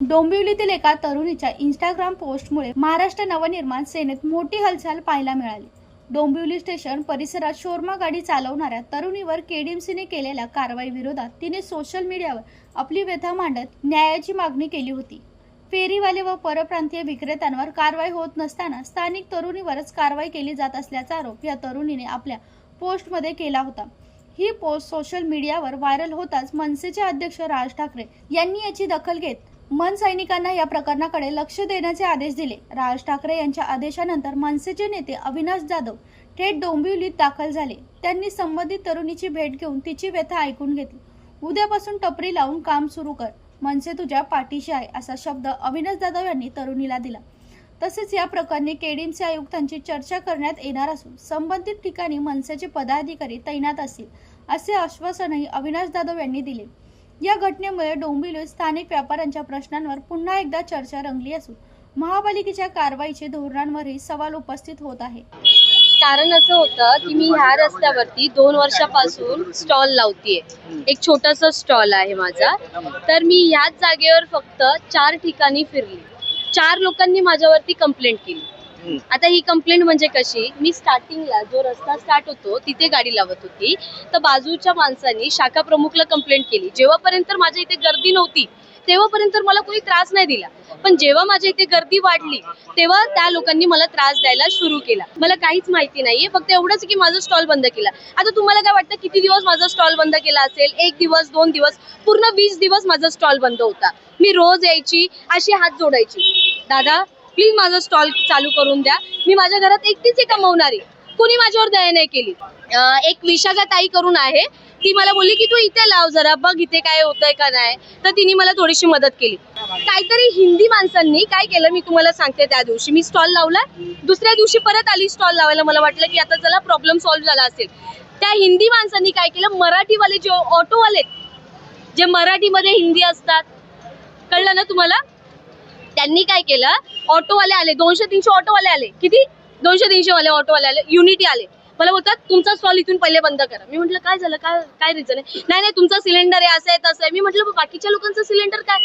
डोंबिवलीतील एका तरुणीच्या इंस्टाग्राम पोस्टमुळे महाराष्ट्र नवनिर्माण सेनेत मोठी हालचाल पाहायला मिळाली. डोंबिवली स्टेशन परिसरात शोरमा गाडी चालवणाऱ्या तरुणीवर केडीएमसीने केलेल्या कारवाई विरोधात तिने सोशल मीडियावर आपली व्यथा मांडत न्यायाची मागणी केली होती. फेरीवाले व परप्रांतीय विक्रेत्यांवर कारवाई होत नसताना स्थानिक तरुणीवरच कारवाई केली जात असल्याचा आरोप या तरुणीने आपल्या पोस्टमध्ये केला होता. ही पोस्ट सोशल मीडियावर व्हायरल होताच मनसेचे अध्यक्ष राज ठाकरे यांनी याची दखल घेत मन सैनिकांना या प्रकरणाकडे लक्ष देण्याचे आदेश दिले. राज ठाकरे यांच्या आदेशानंतर मनसेचे नेते अविनाश जाधव थेट डोंबिवलीत दाखल झाले. त्यांनी संबंधित तरुणीची भेट घेऊन तिची व्यथा ऐकून घेतली. उद्यापासून टपरी लावून काम सुरू कर. मनसे तुझ्या पाठीशी आहे असा शब्द अविनाश जाधव यांनी तरुणीला दिला. तसेच या प्रकरणी केडीमचे आयुक्तांची चर्चा करण्यात येणार असून संबंधित ठिकाणी मनसेचे पदाधिकारी तैनात असतील असे आश्वासनही अविनाश जाधव यांनी दिले. या घटनेमुळे डोंबिवली स्थानिक व्यापाऱ्यांच्या प्रश्नांवर पुन्हा एकदा चर्चा रंगली असून महापालिकेच्या कारवाईचे धोरणांवरही सवाल उपस्थित होत आहे. कारण असं होतं की मी ह्या रस्त्यावरती दोन वर्षापासून स्टॉल लावतीये. एक छोटासा स्टॉल आहे माझा. तर मी ह्याच जागेवर फक्त चार ठिकाणी फिरली. चार लोकांनी माझ्यावरती कंप्लेंट केली. आता ही कंप्लेंट म्हणजे कशी? मी स्टार्टिंगला जो रस्ता स्टार्ट होतो तिथे गाडी लावत होती. तर बाजूच्या माणसांनी शाखा प्रमुखला कंप्लेंट केली. जेव्हापर्यंत माझ्या इथे गर्दी नव्हती तेव्हापर्यंत मला कोणी त्रास नाही दिला. पण जेव्हा माझ्या इथे गर्दी वाढली तेव्हा त्या लोकांनी मला त्रास द्यायला सुरू केला. मला काहीच माहिती नाहीये फक्त एवढंच की माझा स्टॉल बंद केला. आता तुम्हाला काय वाटतं किती दिवस माझा स्टॉल बंद केला असेल? एक दिवस दोन दिवस पूर्ण वीस दिवस माझा स्टॉल बंद होता. मी रोज यायची अशी हात जोडायची. दादा प्लीज माझा स्टॉल चालू करून द्या. मी माझ्या घरात एकटीच आहे कमवणारी कोणी माझ्यावर दया नाही केली? एक विशाखा ताई करून आहे. ती मला बोलली की तू इथे लाव जरा बघ इथे काय होतंय का नाही. तर तिने मला थोडीशी मदत केली. काहीतरी हिंदी माणसांनी काय केलं मी तुम्हाला सांगते त्या दिवशी. मी स्टॉल लावला. दुसऱ्या दिवशी परत आली स्टॉल लावायला. मला वाटलं की आता चला प्रॉब्लेम सॉल्व्ह झाला असेल. त्या हिंदी माणसांनी काय केलं मराठीवाले जे ऑटोवाले जे मराठीमध्ये हिंदी असतात कळलं ना तुम्हाला? त्यांनी काय केलं? ऑटोवाले आले दोनशे तीनशे ऑटोवाले आले. किती? दोनशे तीनशे वाले ऑटोवाले आले. युनिटी आले. मला बोलतात तुमचा स्टॉल इथून पहिले बंद करा. मी म्हटलं काय झालं? काय काय रिझन आहे? नाही नाही तुमचा सिलेंडर आहे असं आहे तसं आहे. मी म्हटलं बाकीच्या लोकांचं सिलेंडर काय?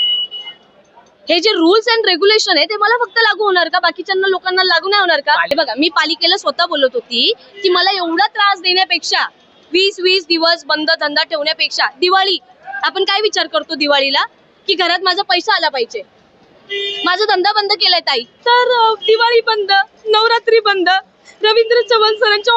हे जे रुल्स अँड रेग्युलेशन आहे ते मला फक्त लागू होणार का? बाकीच्या लोकांना लागू नाही होणार का? हे बघा मी पालिकेला स्वतः बोलत होती की मला एवढा त्रास देण्यापेक्षा वीस वीस दिवस बंद धंदा ठेवण्यापेक्षा दिवाळी आपण काय विचार करतो दिवाळीला? की घरात माझा पैसा आला पाहिजे. माझा धंदा बंद केलाय ताई. तर दिवाळी बंद नवरात्री बंद. रवींद्र चव्हाण सरांच्या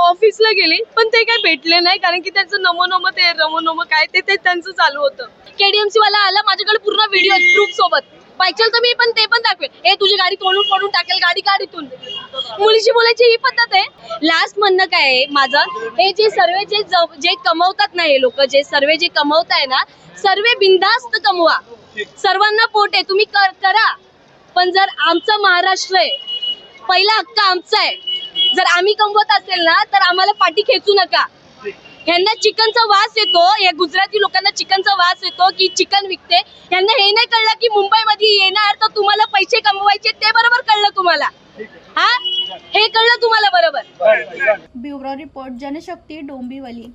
ऑफिसला गेले पण ते काय भेटले नाही कारण की त्यांचं नमो नमो ते रमो नमो काय ते ते त्यांचं चालू होतं. केडीएमसी वाला आला माझ्याकडे पूर्ण व्हिडिओ प्रूफ सोबत. पाहिजे तर मी पण ते पण दाखवेल ए तुझी गाडी तोडून फोडून टाकेल गाडी गाडीतून मुलीची बोलायची ही पद्धत आहे. लास्ट म्हणणं काय आहे माझं? हे जे सर्व जे जे कमवतात ना हे लोक जे सर्व जे कमवताय ना सर्व बिंदास्त कमवा. सर्वांना पोट आहे तुम्ही कर- करा. पण जर आमचा महाराष्ट्र आहे पहिला हक्क आमचा आहे. जर आम्ही कमवत असेल ना तर आम्हाला पाठी खेचू नका. यांना चिकनचा वास येतो या गुजराती लोकांना चिकनचा वास येतो की चिकन विकते. यांना हे नाही कळलं की मुंबईमध्ये येणार तर तुम्हाला पैसे कमवायचे ते बरोबर कळलं तुम्हाला. हे कळलं तुम्हाला बरोबर? Bureau report Janshakti Dombivli.